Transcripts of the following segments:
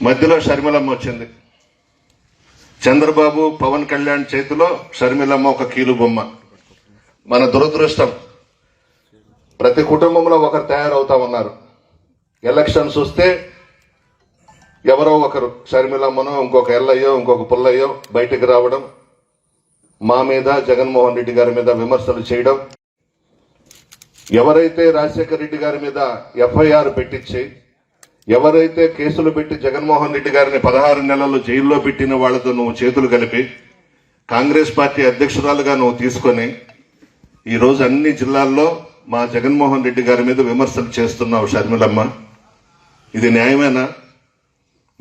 మధ్యలో షర్మిలమ్మ వచ్చింది. చంద్రబాబు పవన్ కళ్యాణ్ చేతిలో షర్మిలమ్మ ఒక కీలు బొమ్మ మన దురదృష్టం ప్రతి కుటుంబంలో ఒకరు తయారవుతా ఉన్నారు. ఎలక్షన్స్ వస్తే ఎవరో ఒకరు షర్మిలమ్మను ఇంకొక ఎల్లయ్యో ఇంకొక పుల్లయ్యో బయటికి రావడం మా మీద జగన్మోహన్ రెడ్డి గారి మీద విమర్శలు చేయడం ఎవరైతే రాజశేఖర రెడ్డి గారి మీద ఎఫ్ఐఆర్ పెట్టించి ఎవరైతే కేసులు పెట్టి జగన్మోహన్ రెడ్డి గారిని పదహారు నెలలు జైల్లో పెట్టిన వాళ్ళతో నువ్వు చేతులు కలిపి కాంగ్రెస్ పార్టీ అధ్యక్షురాలుగా నువ్వు తీసుకొని ఈరోజు అన్ని జిల్లాల్లో మా జగన్మోహన్ రెడ్డి గారి మీద విమర్శలు చేస్తున్నావు షర్మిలమ్మ. ఇది న్యాయమేనా?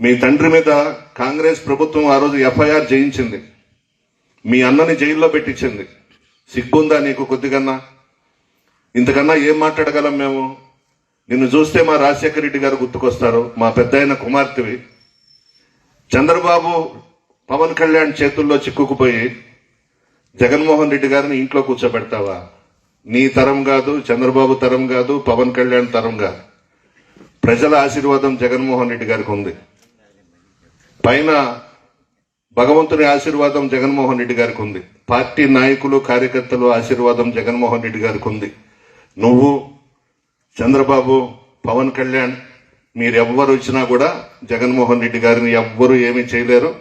మీ తండ్రి మీద కాంగ్రెస్ ప్రభుత్వం ఆ రోజు ఎఫ్ఐఆర్ చేయించింది. మీ అన్నని జైల్లో పెట్టించింది. సిగ్గుందా నీకు కొద్దిగన్నా? ఇంతకన్నా ఏం మాట్లాడగలం మేము? నిన్ను చూస్తే మా రాజశేఖర రెడ్డి గారు గుర్తుకొస్తారు. మా పెద్ద కుమార్తెవి. చంద్రబాబు పవన్ కళ్యాణ్ చేతుల్లో చిక్కుకుపోయి జగన్మోహన్ రెడ్డి గారిని ఇంట్లో కూర్చోబెడతావా? నీ తరం కాదు చంద్రబాబు తరం కాదు పవన్ కళ్యాణ్ తరం కాదు. ప్రజల ఆశీర్వాదం జగన్మోహన్ రెడ్డి గారికి ఉంది. పైన భగవంతుని ఆశీర్వాదం జగన్మోహన్ రెడ్డి గారికి ఉంది. పార్టీ నాయకులు కార్యకర్తలు ఆశీర్వాదం జగన్మోహన్ రెడ్డి గారికి ఉంది. నువ్వు చంద్రబాబు పవన్ కళ్యాణ్ మీరెవ్వరు వచ్చినా కూడా జగన్మోహన్ రెడ్డి గారిని ఎవ్వరు ఏమీ చేయలేరు.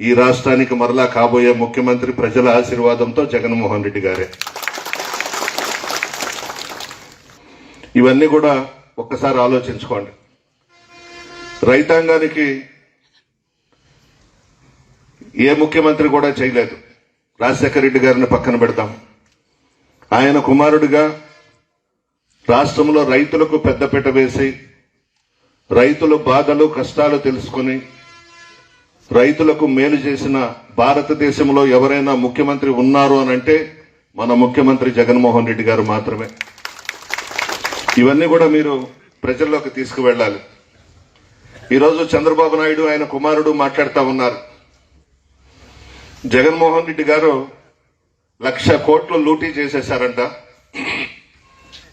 ఈ రాష్ట్రానికి మరలా కాబోయే ముఖ్యమంత్రి ప్రజల ఆశీర్వాదంతో జగన్మోహన్ రెడ్డి గారే. ఇవన్నీ కూడా ఒక్కసారి ఆలోచించుకోండి. రైతాంగానికి ఏ ముఖ్యమంత్రి కూడా చేయలేదు. రాజశేఖర రెడ్డి గారిని పక్కన పెడతాం. ఆయన కుమారుడిగా రాష్ట్రంలో రైతులకు పెద్దపీట వేసి రైతుల బాధలు కష్టాలు తెలుసుకుని రైతులకు మేలు చేసిన భారతదేశంలో ఎవరైనా ముఖ్యమంత్రి ఉన్నారు అని అంటే మన ముఖ్యమంత్రి జగన్మోహన్ రెడ్డి గారు మాత్రమే. ఇవన్నీ కూడా మీరు ప్రజల్లోకి తీసుకువెళ్ళాలి. ఈరోజు చంద్రబాబు నాయుడు ఆయన కుమారుడు మాట్లాడుతూ ఉన్నారు. జగన్మోహన్ రెడ్డి గారు లక్ష కోట్లు లూటీ చేసేశారంట.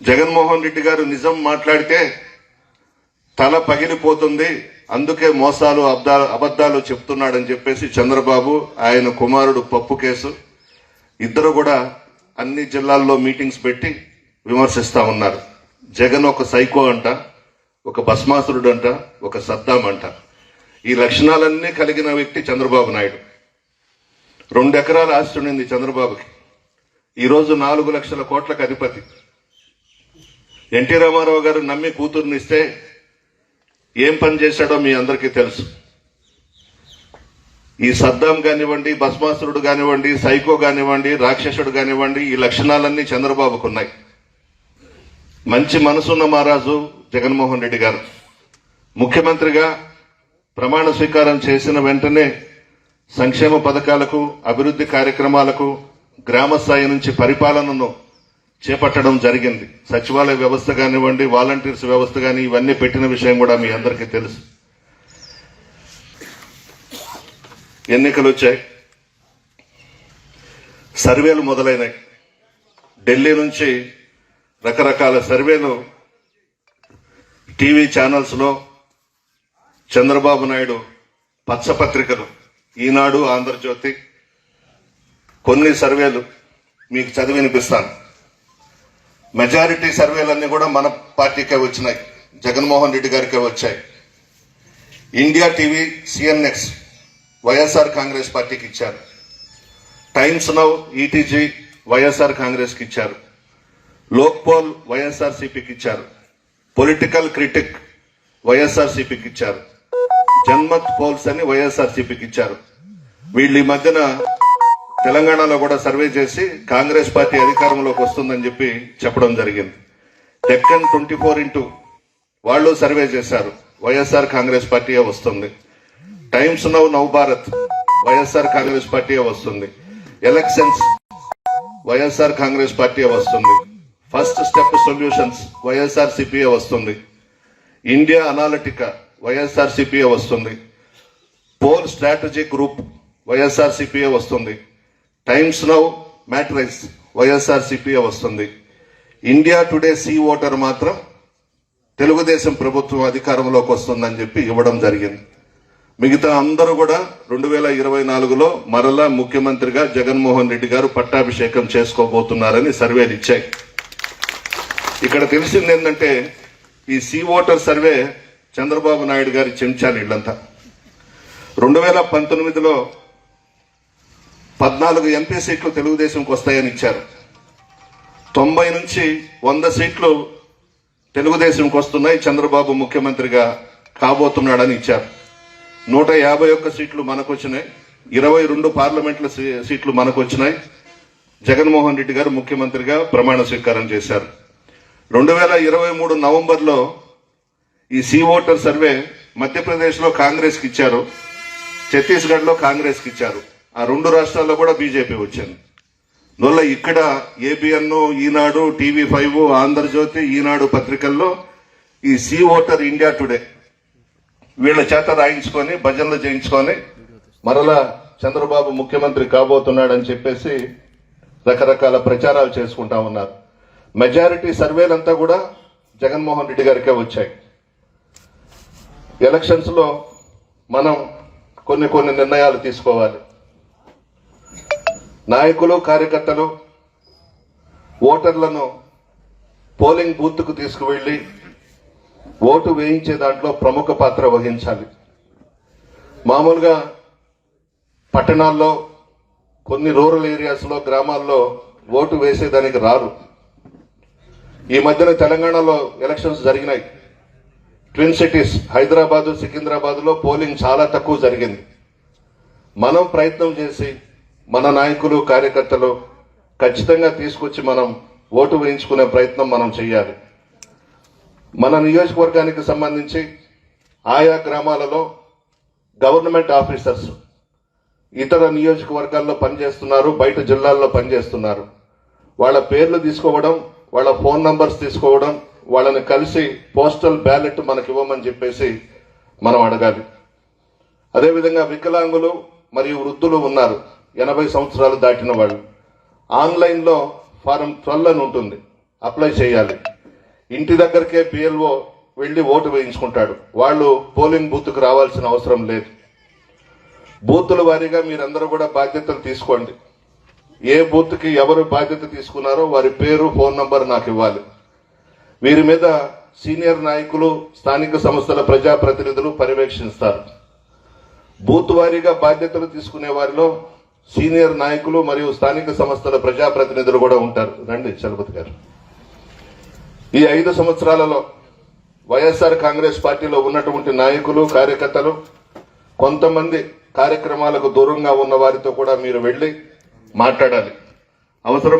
జగన్మోహన్ రెడ్డి గారు నిజం మాట్లాడితే తల పగిలిపోతుంది. అందుకే మోసాలు అబ్దాలు అబద్ధాలు చెప్తున్నాడని చెప్పేసి చంద్రబాబు ఆయన కుమారుడు పప్పు కేసు ఇద్దరు కూడా అన్ని జిల్లాల్లో మీటింగ్స్ పెట్టి విమర్శిస్తా ఉన్నారు. జగన్ ఒక సైకో అంట ఒక భస్మాసురుడు అంట ఒక సద్దాం అంట. ఈ లక్షణాలన్నీ కలిగిన వ్యక్తి చంద్రబాబు నాయుడు. రెండు ఎకరాల ఆస్తి ఉండింది చంద్రబాబుకి. ఈరోజు నాలుగు లక్షల కోట్లకు అధిపతి. ఎన్టీ రామారావు గారు నమ్మి కూతుర్నిస్తే ఏం పని చేశాడో మీ అందరికీ తెలుసు. ఈ సద్దాం కానివ్వండి భస్మాసురుడు కానివ్వండి సైకో కానివ్వండి రాక్షసుడు కానివ్వండి ఈ లక్షణాలన్నీ చంద్రబాబుకు ఉన్నాయి. మంచి మనసున్న మహారాజు జగన్మోహన్ రెడ్డి గారు. ముఖ్యమంత్రిగా ప్రమాణ స్వీకారం చేసిన వెంటనే సంక్షేమ పథకాలకు అభివృద్ధి కార్యక్రమాలకు గ్రామ స్థాయి నుంచి పరిపాలనను చేపట్టడం జరిగింది. సచివాలయ వ్యవస్థ కానివ్వండి వాలంటీర్స్ వ్యవస్థ కానీ ఇవన్నీ పెట్టిన విషయం కూడా మీ అందరికీ తెలుసు. ఎన్నికలు వచ్చాయి. సర్వేలు మొదలైనాయి. ఢిల్లీ నుంచి రకరకాల సర్వేలు టీవీ ఛానల్స్లో చంద్రబాబు నాయుడు పచ్చపత్రికలు ఈనాడు ఆంధ్రజ్యోతి. కొన్ని సర్వేలు మీకు చదివి వినిపిస్తాను మెజారిటీ సర్వేలన్నీ కూడా మన పార్టీకే వచ్చినాయి. జగన్మోహన్ రెడ్డి గారికే వచ్చాయి. India TV CNX YSR Congress పార్టీకి ఇచ్చారు. టైమ్స్ నౌ ఈటీజీ వైఎస్ఆర్ కాంగ్రెస్కి ఇచ్చారు. లోక్ పోల్ వైఎస్ఆర్ సిపికి ఇచ్చారు. పొలిటికల్ క్రిటిక్ వైఎస్ఆర్ సిపికి ఇచ్చారు. జన్మత్ పోల్స్ అని వైఎస్ఆర్ సిపికి ఇచ్చారు. వీళ్ళు ఈ మధ్యన తెలంగాణలో కూడా సర్వే చేసి కాంగ్రెస్ పార్టీ అధికారంలోకి వస్తుందని చెప్పి చెప్పడం జరిగింది. డెక్కన్ ట్వంటీ ఫోర్ ఇంటూ వాళ్ళు సర్వే చేశారు. వైఎస్ఆర్ కాంగ్రెస్ పార్టీయే వస్తుంది. Times Now Navbharat YSR Congress పార్టీయే వస్తుంది. ఎలక్షన్స్ వైఎస్ఆర్ కాంగ్రెస్ పార్టీయే వస్తుంది. First step solutions YSR CPA వస్తుంది. ఇండియా అనాలిటికా వైఎస్ఆర్ సిపిఏ వస్తుంది. Poll strategy group YSR CPA వస్తుంది. Times Now Matrize YSR CPA వస్తుంది? ఇండియా టుడే సీ ఓటర్ మాత్రం తెలుగుదేశం ప్రభుత్వం అధికారంలోకి వస్తుందని చెప్పి ఇవ్వడం జరిగింది. మిగతా అందరూ కూడా రెండు వేల ఇరవై నాలుగులో మరలా ముఖ్యమంత్రిగా జగన్మోహన్ రెడ్డి గారు పట్టాభిషేకం చేసుకోబోతున్నారని సర్వేలు ఇచ్చాయి. ఇక్కడ తెలిసింది ఏంటంటే ఈ C voter survey Chandrababu Naidu గారి చెంచాలి ఇళ్ళంతా. రెండు వేల పంతొమ్మిదిలో పద్నాలుగు ఎంపీ సీట్లు తెలుగుదేశంకి వస్తాయని ఇచ్చారు. తొంభై నుంచి వంద సీట్లు తెలుగుదేశంకి వస్తున్నాయి. చంద్రబాబు ముఖ్యమంత్రిగా కాబోతున్నాడని ఇచ్చారు. నూట యాభై ఒక్క సీట్లు మనకు వచ్చినాయి ఇరవై రెండు పార్లమెంట్ల సీ- సీట్లు మనకు వచ్చినాయి జగన్మోహన్ రెడ్డి గారు ముఖ్యమంత్రిగా ప్రమాణ స్వీకారం చేశారు. రెండు వేల ఇరవై మూడు నవంబర్లో ఈ సీ ఓటర్ సర్వే మధ్యప్రదేశ్లో కాంగ్రెస్కి ఇచ్చారు. ఛత్తీస్గఢ్లో కాంగ్రెస్కి ఇచ్చారు. ఆ రెండు రాష్ట్రాల్లో కూడా బీజేపీ వచ్చింది అందువల్ల ఇక్కడ ABN Eenadu TV five Andhrajyothy Eenadu పత్రికల్లో ఈ సీ ఓటర్ ఇండియా టుడే. వీళ్ళ చేత రాయించుకొని భజనలు చేయించుకొని మరలా చంద్రబాబు ముఖ్యమంత్రి కాబోతున్నాడని చెప్పేసి రకరకాల ప్రచారాలు చేసుకుంటా ఉన్నారు. మెజారిటీ సర్వేలంతా కూడా జగన్మోహన్ రెడ్డి గారికే వచ్చాయి. ఎలక్షన్స్లో మనం కొన్ని కొన్ని నిర్ణయాలు తీసుకోవాలి. నాయకులు కార్యకర్తలు ఓటర్లను పోలింగ్ బూత్కు తీసుకువెళ్ళి ఓటు వేయించే దాంట్లో ప్రముఖ పాత్ర వహించాలి. మామూలుగా పట్టణాల్లో కొన్ని రూరల్ ఏరియాస్లో గ్రామాల్లో ఓటు వేసేదానికి రారు. ఈ మధ్యన తెలంగాణలో ఎలక్షన్స్ జరిగినాయి. ట్విన్ సిటీస్ హైదరాబాదు సికింద్రాబాద్లో పోలింగ్ చాలా తక్కువ జరిగింది. మనం ప్రయత్నం చేసి మన నాయకులు కార్యకర్తలు ఖచ్చితంగా తీసుకొచ్చి మనం ఓటు వేయించుకునే ప్రయత్నం మనం చేయాలి. మన నియోజకవర్గానికి సంబంధించి ఆయా గ్రామాలలో గవర్నమెంట్ ఆఫీసర్స్ ఇతర నియోజకవర్గాల్లో పనిచేస్తున్నారు బయట జిల్లాల్లో పనిచేస్తున్నారు. వాళ్ళ పేర్లు తీసుకోవడం వాళ్ళ ఫోన్ నంబర్స్ తీసుకోవడం వాళ్ళని కలిసి పోస్టల్ బ్యాలెట్ మనకి ఇవ్వమని చెప్పేసి మనం అడగాలి. అదేవిధంగా వికలాంగులు మరియు వృద్ధులు ఉన్నారు. ఎనభై సంవత్సరాలు దాటిన వాళ్ళు. ఆన్లైన్లో ఫారం ట్వెల్వ్ అని ఉంటుంది. అప్లై చేయాలి. ఇంటి దగ్గరకే పిఎల్ఓ వెళ్ళి ఓటు వేయించుకుంటాడు. వాళ్ళు పోలింగ్ బూత్కు రావాల్సిన అవసరం లేదు. బూతుల వారీగా మీరందరూ కూడా బాధ్యతలు తీసుకోండి. ఏ బూత్కి ఎవరు బాధ్యత తీసుకున్నారో వారి పేరు ఫోన్ నంబర్ నాకు ఇవ్వాలి. వీరి మీద సీనియర్ నాయకులు స్థానిక సంస్థల ప్రజాప్రతినిధులు పర్యవేక్షిస్తారు. బూత్ వారీగా బాధ్యతలు తీసుకునే వారిలో సీనియర్ నాయకులు మరియు స్థానిక సంస్థల ప్రజాప్రతినిధులు కూడా ఉంటారు. రండి చలపతి గారు. ఈ ఐదు సంవత్సరాలలో వైఎస్ఆర్ కాంగ్రెస్ పార్టీలో ఉన్నటువంటి నాయకులు కార్యకర్తలు కొంతమంది కార్యక్రమాలకు దూరంగా ఉన్న వారితో కూడా మీరు వెళ్ళి మాట్లాడాలి. అవసరం